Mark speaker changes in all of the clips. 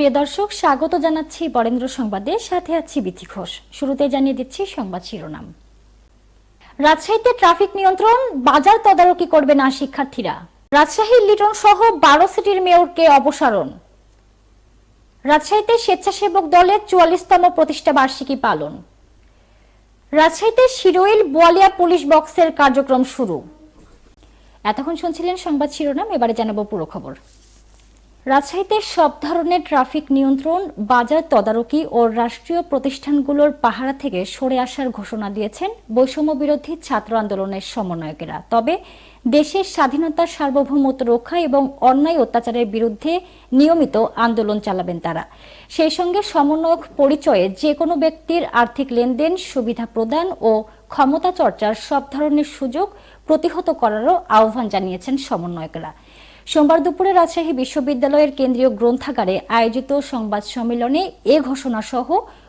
Speaker 1: প্রিয় দর্শক, স্বাগত জানাচ্ছি বরেন্দ্র সংবাদে। সাথে আছি বিথি ঘোষ। শুরুতে জানিয়ে দিচ্ছি সংবাদ শিরোনাম। রাজশাহীতে ট্রাফিক নিয়ন্ত্রণ, বাজার তদারকি করবে না শিক্ষার্থীরা। রাজশাহীর লিটন সহ বারো সিটির মেয়রকে অপসারণ। রাজশাহীতে স্বেচ্ছাসেবক দলের চুয়াল্লিশতম প্রতিষ্ঠা বার্ষিকী পালন। রাজশাহীতে শিরোইল বোয়ালিয়া পুলিশ বক্সের কার্যক্রম শুরু। এতক্ষণ শুনছিলেন সংবাদ শিরোনাম, এবারে জানাব পুরো খবর। রাজশাহীতে সব ধরনের ট্রাফিক নিয়ন্ত্রণ, বাজার তদারকি ও রাষ্ট্রীয় প্রতিষ্ঠানগুলোর পাহারা থেকে সরে আসার ঘোষণা দিয়েছেন বৈষম্য বিরোধী ছাত্র আন্দোলনের সমন্বয়কেরা। তবে দেশের স্বাধীনতা, সার্বভৌমত্ব রক্ষা এবং অন্যায় অত্যাচারের বিরুদ্ধে নিয়মিত আন্দোলন চালাবেন তারা। সেই সঙ্গে সমন্বয়ক পরিচয়ে যে কোনো ব্যক্তির আর্থিক লেনদেন, সুবিধা প্রদান ও ক্ষমতা চর্চার সব ধরনের সুযোগ প্রতিহত করারও আহ্বান জানিয়েছেন সমন্বয়কেরা। সোমবার দুপুরে রাজশাহী বিশ্ববিদ্যালয়ের কেন্দ্রীয় গ্রন্থাগারে আয়োজিত সংবাদ সম্মেলনে এ ঘোষণা সহ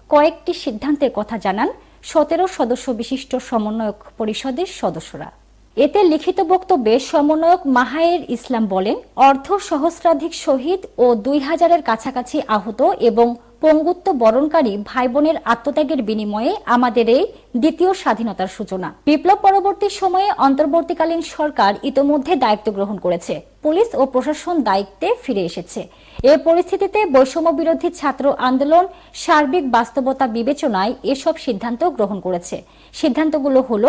Speaker 1: কয়েকটি সিদ্ধান্তের কথা জানান সতেরো সদস্য বিশিষ্ট সমন্বয়ক পরিষদের সদস্যরা। এতে লিখিত বক্তব্যে সমন্বয়ক মাহায়ের ইসলাম বলেন, অর্ধ সহস্রাধিক শহীদ ও দুই হাজারের কাছাকাছি আহত এবং পঙ্গুত্ব বরণকারী ভাই বোনের আত্মত্যাগের বিনিময়ে আমাদের এই দ্বিতীয় স্বাধীনতার সূচনা। বিপ্লব পরবর্তী সময়ে অন্তর্বর্তীকালীন সরকার ইতোমধ্যে দায়িত্ব গ্রহণ করেছে। পুলিশ ও প্রশাসন দায়িত্বে ফিরে এসেছে। এ পরিস্থিতিতে বৈষম্য বিরোধী ছাত্র আন্দোলন সার্বিক বাস্তবতা বিবেচনায় এসব সিদ্ধান্ত গ্রহণ করেছে। সিদ্ধান্তগুলো হল,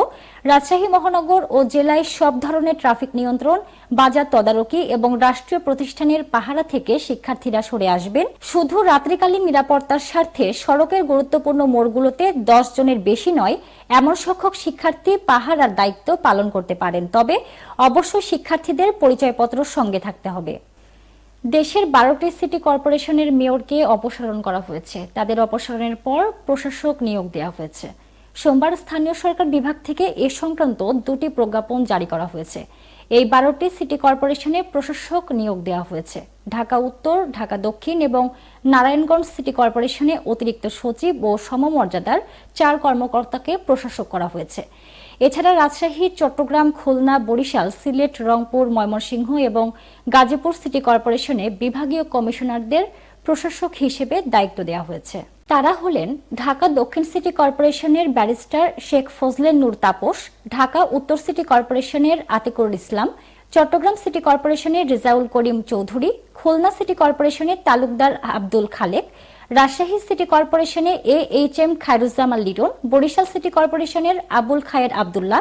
Speaker 1: রাজশাহী মহানগর ও জেলায় সব ধরনের ট্রাফিক নিয়ন্ত্রণ, বাজার তদারকি এবং রাষ্ট্রীয় প্রতিষ্ঠানের পাহারা থেকে শিক্ষার্থীরা সরে আসবেন। শুধু রাত্রিকালীন নিরাপত্তার স্বার্থে সড়কের গুরুত্বপূর্ণ মোড়গুলোতে দশ জনের বেশি নয়, এমন সংখ্যক শিক্ষার্থী পাহারার দায়িত্ব পালন করতে পারেন। তবে অবশ্যই শিক্ষার্থীদের পরিচয়পত্র সঙ্গে থাকতে হবে। দেশের বারোটি সিটি কর্পোরেশনের মেয়রকে অপসারণ করা হয়েছে। তাদের অপসারণের পর প্রশাসক নিয়োগ দেওয়া হয়েছে। সোমবার স্থানীয় সরকার বিভাগ থেকে এ সংক্রান্ত দুটি প্রজ্ঞাপন জারি করা হয়েছে। এই বারোটি সিটি কর্পোরেশনে প্রশাসক নিয়োগ দেওয়া হয়েছে। ঢাকা উত্তর, ঢাকা দক্ষিণ এবং নারায়ণগঞ্জ সিটি কর্পোরেশনে অতিরিক্ত সচিব ও সমমর্যাদার চার কর্মকর্তাকে প্রশাসক করা হয়েছে। এছাড়া রাজশাহী, চট্টগ্রাম, খুলনা, বরিশাল, সিলেট, রংপুর, ময়মনসিংহ এবং গাজীপুর সিটি কর্পোরেশনে বিভাগীয় কমিশনারদের প্রশাসক হিসেবে দায়িত্ব দেওয়া হয়েছে। তারা হলেন ঢাকা দক্ষিণ সিটি কর্পোরেশনের ব্যারিস্টার শেখ ফজলে নূর তাপস, ঢাকা উত্তর সিটি কর্পোরেশনের আতিকুর ইসলাম, চট্টগ্রাম সিটি কর্পোরেশনের রেজাউল করিম চৌধুরী, খুলনা সিটি কর্পোরেশনের Talukdar Abdul Khaleque Rajshahi city কর্পোরেশনে A H M Khairuzzaman Liton, Barishal city কর্পোরেশনের আবুল খায়ের আবদুল্লাহ,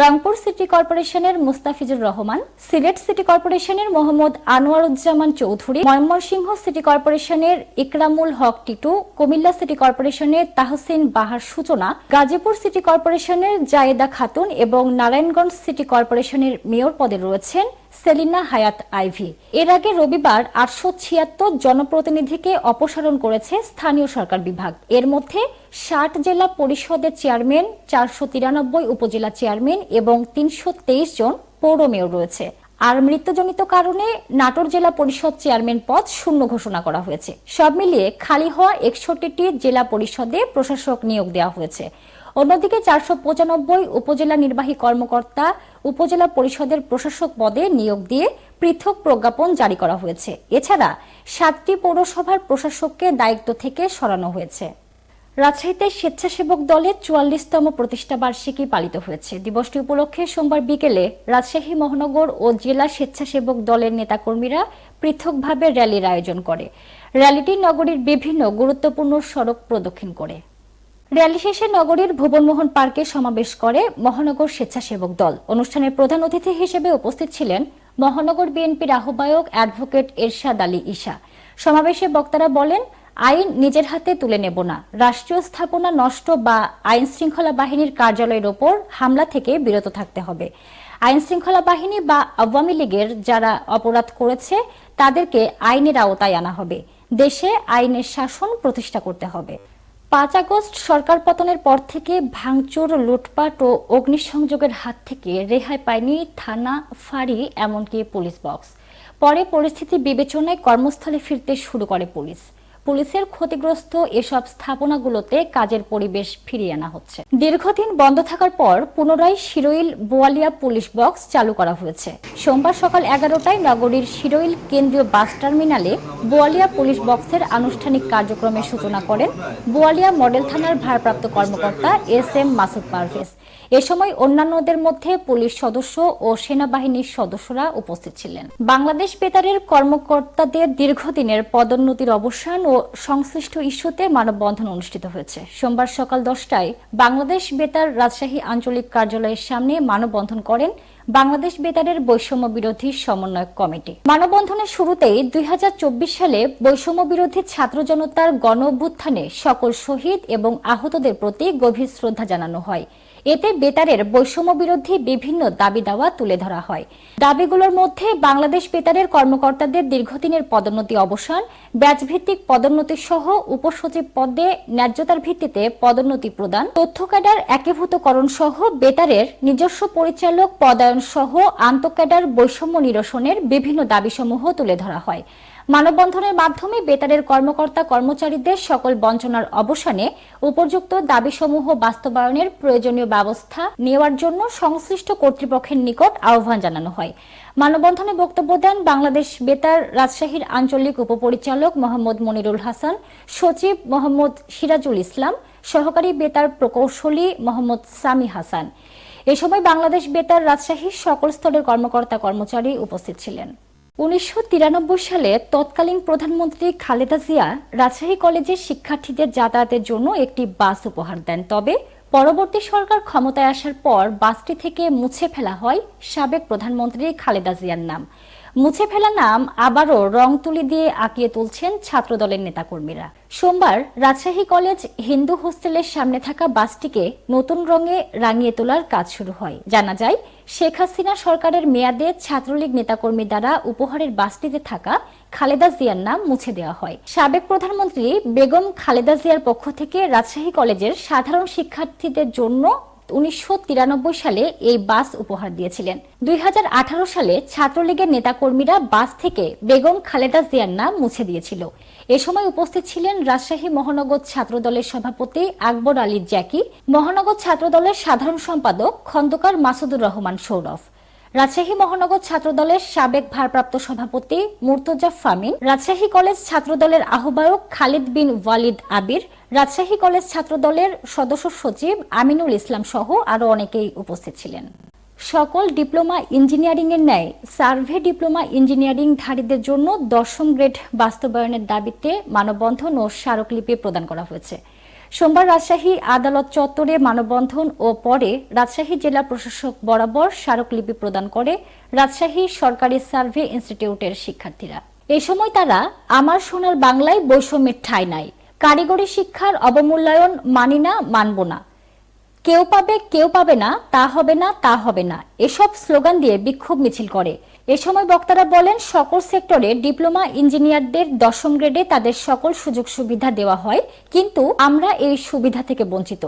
Speaker 1: রংপুর সিটি কর্পোরেশনের মুস্তাফিজুর রহমান, সিলেট সিটি কর্পোরেশনের মোহাম্মদ আনোয়ারুজ্জামান চৌধুরী, ময়মনসিংহ সিটি কর্পোরেশনের ইকরামুল হক টিটু, কুমিল্লা সিটি কর্পোরেশনের তাহসিন বাহার সূচনা, গাজীপুর সিটি কর্পোরেশনের জায়েদা খাতুন এবং নারায়ণগঞ্জ সিটি কর্পোরেশনের মেয়র পদে রয়েছেন সেলিনা হায়াত আইভি। এর আগে রবিবার আটশো ছিয়াত্তর জনপ্রতিনিধিকে অপসারণ করেছে স্থানীয় সরকার বিভাগ। এর মধ্যে ষাট জেলা পরিষদের চেয়ারম্যান, চারশো তিরানব্বই উপজেলা চেয়ারম্যান এবং তিনশো তেইশ জন পৌর মেয়র রয়েছে। আর মৃত্যুজনিত কারণে নাটোর জেলা পরিষদ চেয়ারম্যান পদ শূন্য ঘোষণা করা হয়েছে। সব মিলিয়ে খালি হওয়া একষট্টিটি জেলা পরিষদে প্রশাসক নিয়োগ দেওয়া হয়েছে। অন্যদিকে চারশো পঁচানব্বই উপজেলা নির্বাহী কর্মকর্তা উপজেলা পরিষদের প্রশাসক পদে নিয়োগ দিয়ে পৃথক প্রজ্ঞাপন জারি করা হয়েছে। এছাড়া সাতটি পৌরসভার প্রশাসককে দায়িত্ব থেকে সরানো হয়েছে। রাজশাহীতে স্বেচ্ছাসেবক দলের চুয়াল্লিশতম প্রতিষ্ঠা বার্ষিকী পালিত হয়েছে। দিবসটি উপলক্ষে সোমবার বিকেলে রাজশাহী, মহানগর ও জেলা স্বেচ্ছাসেবক দলের নেতাকর্মীরা পৃথকভাবে র্যালির আয়োজন করে। র্যালিটি নগরীর বিভিন্ন গুরুত্বপূর্ণ সড়ক প্রদক্ষিণ করে। র্যালি শেষে নগরীর ভুবনমোহন পার্কে সমাবেশ করে মহানগর স্বেচ্ছাসেবক দল। অনুষ্ঠানের প্রধান অতিথি হিসেবে উপস্থিত ছিলেন মহানগর বিএনপির আহ্বায়ক অ্যাডভোকেট এরশাদ আলী ঈশা। সমাবেশে বক্তারা বলেন, আইন নিজের হাতে তুলে নেব না। রাষ্ট্রীয় স্থাপনা নষ্ট বা আইন শৃঙ্খলা বাহিনীর কার্যালয়ের ওপর হামলা থেকে বিরত থাকতে হবে। আইন শৃঙ্খলা বাহিনী বা আওয়ামী লীগের যারা অপরাধ করেছে, তাদেরকে আইনের আওতায় আনা হবে। দেশে আইনের শাসন প্রতিষ্ঠা করতে হবে। পাঁচ আগস্ট সরকার পতনের পর থেকে ভাঙচুর, লুটপাট ও অগ্নিসংযোগের হাত থেকে রেহাই পায়নি থানা, ফাঁড়ি, এমনকি পুলিশ বক্স। পরে পরিস্থিতি বিবেচনায় কর্মস্থলে ফিরতে শুরু করে পুলিশ। পুলিশের ক্ষতিগ্রস্ত এসব স্থাপনাগুলোতে কাজের পরিবেশ ফিরিয়ে আনা হচ্ছে। দীর্ঘদিন বন্ধ থাকার পর পুনরায় শিরোইল বোয়ালিয়া পুলিশ বক্স চালু করা হয়েছে। সোমবার সকাল এগারোটায় নগরীর শিরোইল কেন্দ্রীয় বাস টার্মিনালে বোয়ালিয়া পুলিশ বক্সের আনুষ্ঠানিক কার্যক্রমের সূচনা করেন বোয়ালিয়া মডেল থানার ভারপ্রাপ্ত কর্মকর্তা এস এম মাসুদ পারভেজ। এ সময় অন্যান্যদের মধ্যে পুলিশ সদস্য ও সেনাবাহিনীর সদস্যরা উপস্থিত ছিলেন। বাংলাদেশ বেতারের কর্মকর্তাদের দীর্ঘদিনের পদোন্নতির অবসান ও সংশ্লিষ্ট ইস্যুতে মানববন্ধন অনুষ্ঠিত হয়েছে। সোমবার সকাল দশটায় বাংলাদেশ বেতার রাজশাহী আঞ্চলিক কার্যালয়ের সামনে মানববন্ধন করেন বাংলাদেশ বেতারের বৈষম্য বিরোধী সমন্বয় কমিটি। মানববন্ধনের শুরুতেই দুই হাজার চব্বিশ সালে বৈষম্য বিরোধী ছাত্র জনতার গণ সকল শহীদ এবং আহতদের প্রতি গভীর শ্রদ্ধা জানানো হয়। এতে বেতারের বৈষম্য বিরোধী বিভিন্ন দাবি দাওয়া তুলে ধরা হয়। দাবিগুলোর মধ্যে বাংলাদেশ বেতারের কর্মকর্তাদের দীর্ঘদিনের পদোন্নতি অবসান, ব্যাচভিত্তিক পদোন্নতি সহ উপসচিব পদে ন্যায্যতার ভিত্তিতে পদোন্নতি প্রদান, তথ্য ক্যাডার একীভূতকরণ সহ বেতারের নিজস্ব পরিচালক পদায়ন সহ আন্তঃক্যাডার বৈষম্য নিরসনের বিভিন্ন দাবিসমূহ তুলে ধরা হয়। মানববন্ধনের মাধ্যমে বেতারের কর্মকর্তা কর্মচারীদের সকল বঞ্চনার অবসানে উপযুক্ত দাবিসমূহ বাস্তবায়নের প্রয়োজনীয় ব্যবস্থা নেওয়ার জন্য সংশ্লিষ্ট কর্তৃপক্ষের নিকট আহ্বান জানানো হয়। মানববন্ধনে বক্তব্য দেন বাংলাদেশ বেতার রাজশাহীর আঞ্চলিক উপপরিচালক মোহাম্মদ মনিরুল হাসান, সচিব মোহাম্মদ সিরাজুল ইসলাম, সহকারী বেতার প্রকৌশলী মোহাম্মদ সামি হাসান। এ সময় বাংলাদেশ বেতার রাজশাহীর সকল স্তরের কর্মকর্তা কর্মচারী উপস্থিত ছিলেন। উনিশশো তিরানব্বই সালে তৎকালীন প্রধানমন্ত্রী খালেদা জিয়া রাজশাহী কলেজের শিক্ষার্থীদের যাতায়াতের জন্য একটি বাস উপহার দেন। তবে পরবর্তী সরকার ক্ষমতায় আসার পর বাসটি থেকে মুছে ফেলা হয় সাবেক প্রধানমন্ত্রী খালেদা জিয়ার নাম। মুছে ফেলা নাম আবারও রং তুলি দিয়ে আঁকিয়ে তুলছেন ছাত্রদলের নেতাকর্মীরা। সোমবার রাজশাহী কলেজ হিন্দু হোস্টেলের সামনে থাকা বাসটিকে নতুন রঙে রাঙিয়ে তোলার কাজ শুরু হয়। জানা যায়, শেখ হাসিনা সরকারের মেয়াদে ছাত্রলীগ নেতাকর্মী দ্বারা উপহারের বাসটিতে থাকা খালেদা জিয়ার নাম মুছে দেওয়া হয়। সাবেক প্রধানমন্ত্রী বেগম খালেদা জিয়ার পক্ষ থেকে রাজশাহী কলেজের সাধারণ শিক্ষার্থীদের জন্য উনিশশো সালে এই বাস উপহার দিয়েছিলেন। দুই হাজার আঠারো সালে ছাত্রলীগের নেতাকর্মীরা বাস থেকে বেগম খালেদা জিয়ার নাম মুছে দিয়েছিল। এ সময় উপস্থিত ছিলেন রাজশাহী মহানগর ছাত্রদলের সভাপতি আকবর আলী জ্যাকি, মহানগর ছাত্রদলের সাধারণ সম্পাদক খন্দকার মাসুদুর রহমান সৌরভ। রাজশাহী মহানগর ছাত্রদলের সাবেক ভারপ্রাপ্ত সভাপতি মুর্তজা ফামিন রাজশাহী কলেজ ছাত্রদলের আহ্বায়ক খালিদ বিন ওয়ালিদ আবির, রাজশাহী কলেজ ছাত্রদলের সদস্য সচিব আমিনুল ইসলাম সহ আরও অনেকেই উপস্থিত ছিলেন। সকল ডিপ্লোমা ইঞ্জিনিয়ারিং এর ন্যায় সার্ভে ডিপ্লোমা ইঞ্জিনিয়ারিং ধারীদের জন্য দশম গ্রেড বাস্তবায়নের দাবিতে মানববন্ধন ও স্মারকলিপি প্রদান করা হয়েছে। সোমবার রাজশাহী আদালত চত্বরে মানববন্ধন ও পরে রাজশাহী জেলা প্রশাসক বরাবর স্মারকলিপি প্রদান করে রাজশাহী সরকারি সার্ভে ইনস্টিটিউটের শিক্ষার্থীরা। এ সময় তারা আমার সোনার বাংলায় বৈষম্যের ঠাঁই নাই। কারিগরি শিক্ষার অবমূল্যায়ন মানি না, মানব না। কেউ পাবে কেউ পাবে না, তা হবে না, তা হবে না। এসব স্লোগান দিয়ে বিক্ষোভ মিছিল করে। এ সময় বক্তারা বলেন, সকল সেক্টরে ডিপ্লোমা ইঞ্জিনিয়ারদের দশম গ্রেডে তাদের সকল সুযোগ সুবিধা দেওয়া হয়, কিন্তু আমরা এই সুবিধা থেকে বঞ্চিত।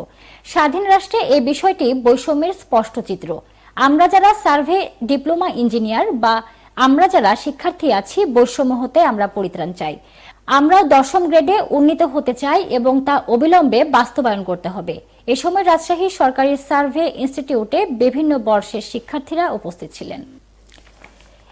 Speaker 1: স্বাধীন রাষ্ট্রে এই বিষয়টি বৈষম্যের স্পষ্ট চিত্র। আমরা যারা সার্ভে ডিপ্লোমা ইঞ্জিনিয়ার বা আমরা যারা শিক্ষার্থী আছি, বৈষম্য হতে আমরা পরিত্রাণ চাই। আমরা দশম গ্রেডে উন্নীত হতে চাই এবং তা অবিলম্বে বাস্তবায়ন করতে হবে। এ সময় রাজশাহী সরকারি সার্ভে ইনস্টিটিউটে বিভিন্ন বর্ষের শিক্ষার্থীরা উপস্থিত ছিলেন।